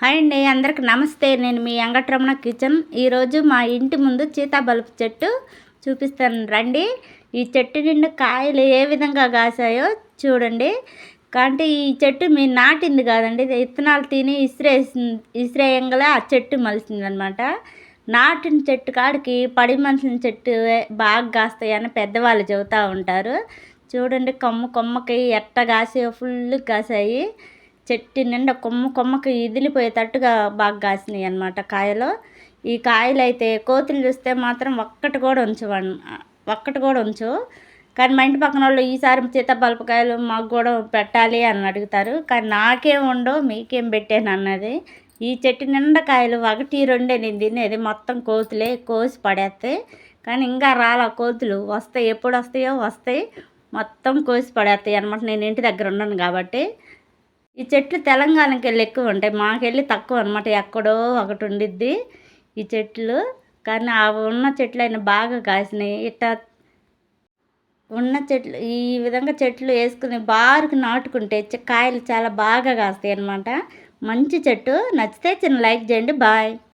Hi అండి అందరికి నమస్తే. నేను మీ వెంకటరమణ కిచెన్. ఈరోజు మా ఇంటి ముందు సీతాబల్బు చెట్టు చూపిస్తాను. రండి. ఈ చెట్టు నిండా కాయలు ఏ విధంగా కాసాయో చూడండి. కాబట్టి ఈ చెట్టు మీ నాటింది కాదండి. విత్తనాలు తిని ఇసిరేసి ఇసిరేయంగలే ఆ చెట్టు మలిసిందనమాట. నాటిన చెట్టు కాడికి పడి మనిషిన చెట్టు బాగా కాస్తాయని పెద్దవాళ్ళు చెబుతూ ఉంటారు. చూడండి కొమ్మ కొమ్మకి ఎట్ట కాసాయో ఫుల్ కాసాయి. చెట్టు నిండా కొమ్మ కొమ్మకి ఇదిలిపోయేటట్టుగా బాగా కాసినాయి అనమాట కాయలు. ఈ కాయలు అయితే కోతులు చూస్తే మాత్రం ఒక్కటి కూడా ఉంచవన్ ఒక్కటి కూడా ఉంచు. కానీ మా ఇంటి పక్కన వాళ్ళు ఈసారి సీతాపలపకాయలు మాకు కూడా పెట్టాలి అని అడుగుతారు. కానీ నాకేం ఉండవు మీకేం పెట్టాను అన్నది. ఈ చెట్టు నిండా కాయలు ఒకటి రెండే నేను తినేది. మొత్తం కోతులే కోసి పడేస్తాయి. కానీ ఇంకా రాలా కోతులు. వస్తాయి. ఎప్పుడు వస్తాయో వస్తాయి. మొత్తం కోసి పడేస్తాయి అనమాట నేను ఇంటి దగ్గర ఉన్నాను కాబట్టి. ఈ చెట్లు తెలంగాణకి వెళ్ళి ఎక్కువ ఉంటాయి. మాకెళ్ళి తక్కువ అనమాట ఎక్కడో ఒకటి ఉండిద్ది ఈ చెట్లు. కానీ ఆ ఉన్న చెట్లు అయినా బాగా కాసినాయి. ఇట్లా ఉన్న చెట్లు ఈ విధంగా చెట్లు వేసుకుని బారుకు నాటుకుంటే కాయలు చాలా బాగా కాస్తాయి అనమాట మంచి చెట్టు. నచ్చితే చిన్న లైక్ చేయండి. బాయ్.